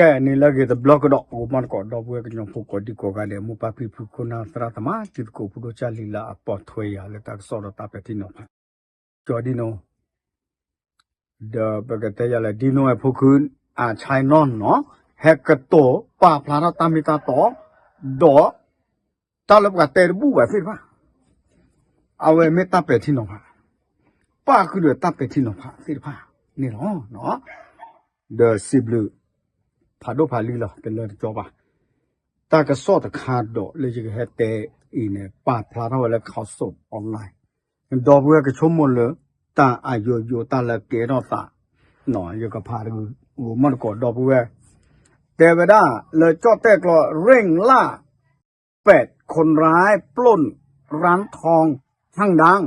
ကဲနေလကေတဘလော့ကတော့ဟိုမန်ကောတော့ဘွေကညဖို့ကိုဒီကိုကလည်းမူပါပီဖူခုနာသရတမတိကိုဖူတို့ချလီလာအပေါ်ထွေရလက်တက်စောတော့တပတိနောကျော်ဒီနောဒဘကတဲ့ရလေဒီနောဖူခုအာချိုင်နွန်နော်ဟက်ကတိုပါဖလာတာမီတာတော့ဒေါ်တလဘကတဲ့ဘူးပဲဖြစ်ပါအဝဲမေတ္တာပဲတိနောပါပါခုရတပ်ပဲတိနောပါဖြစ်ပါနေနော်နော် ผาดผาลือละกันเรื่องจบอะตากระสอดขาดดเลยจะแฮตเตอีเนี่ยปาดพลาดเอาแล้วเขาสบออนไลน์กันดอกเวก็ชมหมดเลยตาอายุอยู่ตาละเกดอตาหน่อยอยู่กับผาดูหัวมันกดดอกเวแต่เวลาเลยจอดแตกลอเร่งล่าแปดคนร้ายปล้นร้านทองทั้งดัง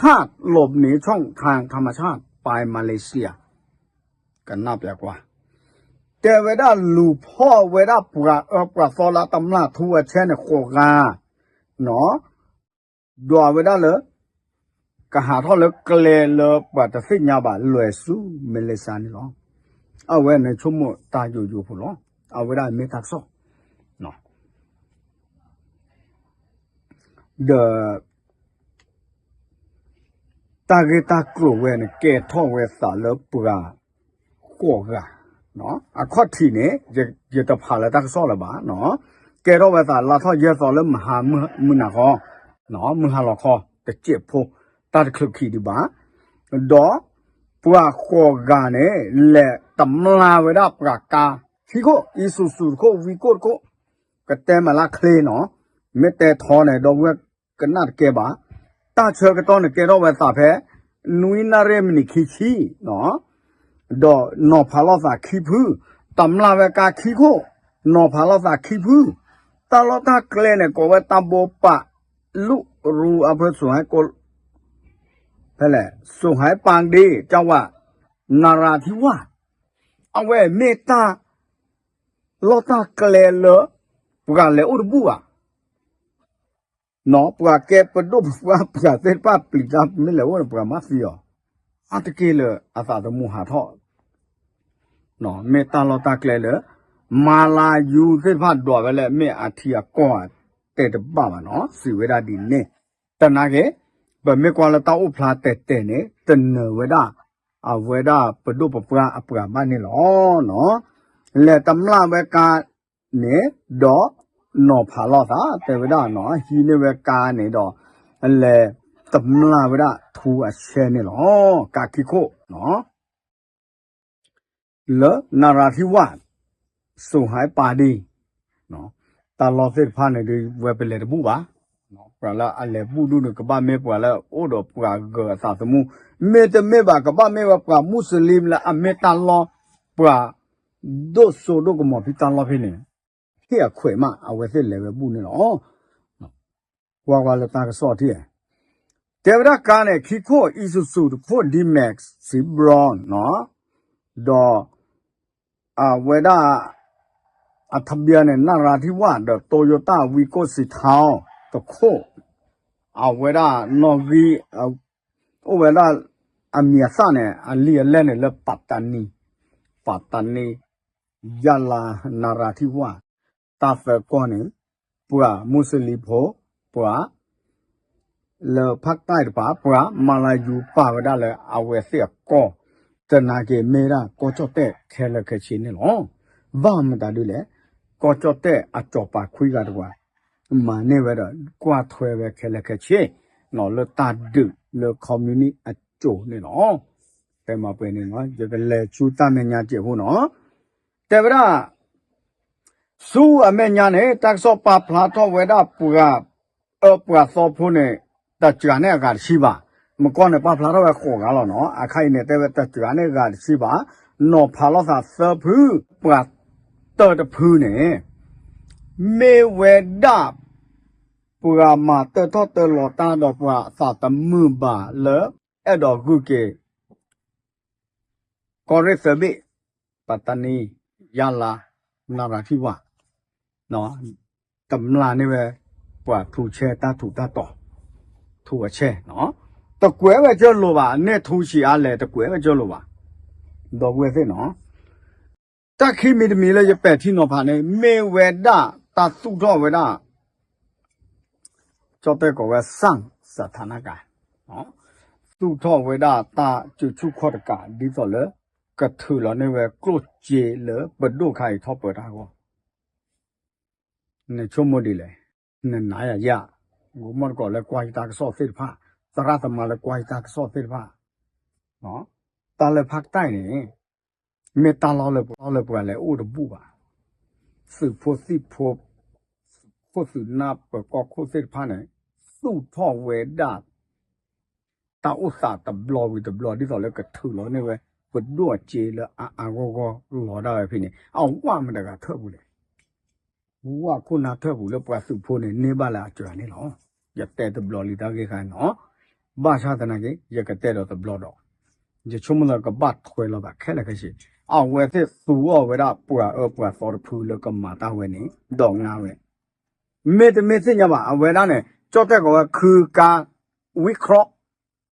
คาดหลบหนีช่องทางธรรมชาติไปมาเลเซีย กันน่าแล้วกว่า แต่เวลาลูพ่อเวลาปลาเออปลาโซลาตำลาทัวเช่นโคกาเนาะดัวเวลาเลยก็หาท่าเลยเกลเลยปะตะสิญาบะลวยสู้เมเลซานี่หรอเอาไว้ในชั่วโมงตาอยู่อยู่พุ่นหรอเอาเวลาเมทักซอเนาะเดอตาเกตากลัวเวเนเกท่อเวสาเลปลาကိုက နော်အခုတ်ထီနေရတဖာလာတက်ဆောလာပါနော်ကဲတော့ဝသာလာထောရဲစောလမဟာမနာခောနော်မဟာလခောတကျစ်ဖို့တတ်ခလုခီဒီပါတော့ပွာခောကနေလေတမလာဝရပကကာခီကိုအီဆူဆူကိုဝီကိုကိုကတဲမလာခလေနော်မေတဲထောနေတော့ဝကနတ်ကဲပါတချေကတော့နေကဲတော့ဝသာဖဲနွိနာရဲမနီခီချီနော် တော့နော်ဖာလောသာခိဖူတမလာဝကခိခိုနော်ဖာလောသာခိဖူတလောတာကလဲနေကိုဝတဘောပလူရူအဖဆွဟကိုဖဲလေဆွဟပန်ဒီကြောင့်ဝနာရာတိဝအဝဲမေတ္တာလောတာကလဲလောပကလေဥရဘူအာနော်ပကကဲပဒုပကပကတဲ့ပပလီကမလဲဝပကမဖီယောအတကေလအသာတမူဟာထော နော်မေတ္တာလောတာကလေလမာလာယူသိဖတ်တော်ပဲလေမေအထီအကောတဲ့တပပါနော်စီဝေဒဒီနေတနာကေဗမေကွာလတောက်ဖလာတဲ့တဲ့နေတနဝေဒအဝေဒပဒုပပကအပကမနေလောနော်လေတမလာပဲကနေတော့နော်ဖာလောတာတေဝေဒနော်ဟီနေပဲကနေတော့လေတမလာဝေဒထူအရှဲနေလောကာကိခိုနော် လနာရာဟိဝတ်စုံဟိုင်ပါဒီနော်တာလောစစ်ဖာနေဒီဝက်ပလေတပူပါနော်ပလာအလေပူဒုနကပမေပလာအိုဒပရာဂအသသမှုမေတမေပါကပမေဝပရာမွတ်စလင်လာအမေတာလောပရာဒိုဆိုဒိုကမဖီတာလောဖိနေခေအခွေမအဝဲစစ်လေပဲပူနေတော့ဝါဝါလတာကစော့တည်းတေဗရကာနဲ့ခိခိုအီဆူဆူကိုဒီမက်စီဘရွန်နော်ဒေါ် อาเวด้าอัธเบียเนี่ยนาราธิวาสเดอะโตโยต้าวีโก้สีเทาตะโคอาเวด้านอกีอาโอเวด้าอเมียซ่าเนี่ยอเลียเลนเนี่ยเลปัตตานีปัตตานียาลานาราธิวาตาเฟกอเนี่ยปัวมุสลิมโพปัวเลภาคใต้ป่าปัวมาลายูป่าเวด้าเลยเอาเวเสียก็ တနာကေမေရာကောချော့တဲ့ခဲလကချီနေလောဘာမတာလူလေကောချော့တဲ့အချောပါခွေးကတော့မနေဝဲတော့ကွာထွဲပဲခဲလကချီနော်လတာဒုလကွန်မြူနီအချိုနေနော်ပဲမပဲနေနော်ရကလေချူတမညာကျဟုတ်နော်တေဗရာစုအမေညာနဲ့တက်ဆော့ပါဖလာတော့ဝဲတာပူကအပူသောဖုန်နဲ့တကြနဲ့ကရှိပါ မကောနဲ့ပါဖလာတော့ပဲခေါ်ကားလောနော်အခိုင်နဲ့တဲ့ပဲတက်ကြွားနဲ့ကရှိပါနော်ဖာလောစာဆဖူးပတ်တော်တဖူးနဲ့မေဝေဒပူရာမတတော်တလောတာတော့ပူရာစာတမှုပါလေအဲ့တော့ဂုကေကောရစ်သဘေပတနီယလာနာရာတိဝနော်ကမ္လာနေပဲပွာထူချဲတာထူတာတော်ထူအချဲနော် တကွဲပဲကြောလို့ပါနဲ့ထူချီအားလဲတကွဲပဲကြောလို့ပါတော့ဝဲသိနော်တခိမီတမီလေရပက်ထီနော်ဖာနေမေဝေဒတာသူတော့ဝေဒကြောတဲ့ကောဝဆန်စသနာကနော်သူတော့ဝေဒတာချူချူခေါ်တကဒီတော့လေကထူလနေဝဲကလုတ်ကျေလေဘဒုခိုင်ထောပတာကောနေချုံမဒီလေနေနာရရငုမကောလေကွာတာကဆော့စစ်ဖာ သရသမလေကွာတာကဆော့စစ်ဖာနော်တာလေဖက်တိုင်နေမေတ္တာလောလည်းပေါ်လည်းပေါ်လည်းအိုးတပူပါစုဖို့စီဖို့ဖို့စုနာပကောခုစစ်ဖာနေစုထောဝေဒတာဥစာတဘလောဝီတဘလောဒီတော့လည်းကထူလောနေဝဲဘဒွတ်ကျေလအာအာဂောဂောလောတာပဲဖြစ်နေအောင်ဝမတကထွက်ဘူးလေဝခုနာထွက်ဘူးလေပွားစုဖို့နေနေပါလားကြွနေလောရတဲ့တဘလောလီတာကေခိုင် နော်ဘာသာတနာကေရကတဲ့တော့တဘလောတော့ je chumla ka bat khwe lo ba khela ka shi a we the su o we da pua o pua for the pu lo ka ma ta we ni do nga we me de me sin ya ba a we da ne cho tet ko khu ka we kro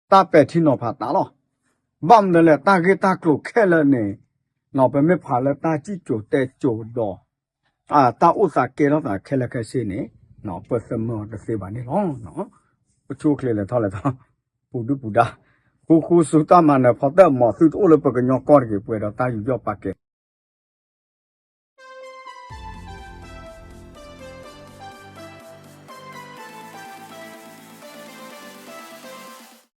ta pe thi no pha ta lo bam de le ta ke ta klo khela ne no pe me pha le ta chi cho te cho do a ta u sa ke lo ta khela ka shi ni no pe se mo de se ba ni lo no ပချိုးကလေးလည်းထားလိုက်တာ ပူဒူပူဒါခုခုစုတမန်နဲ့ဖတ်တဲ့မသူတို့လည်းပကညောကောရကေပွဲတော့တာယူကြောပါကေ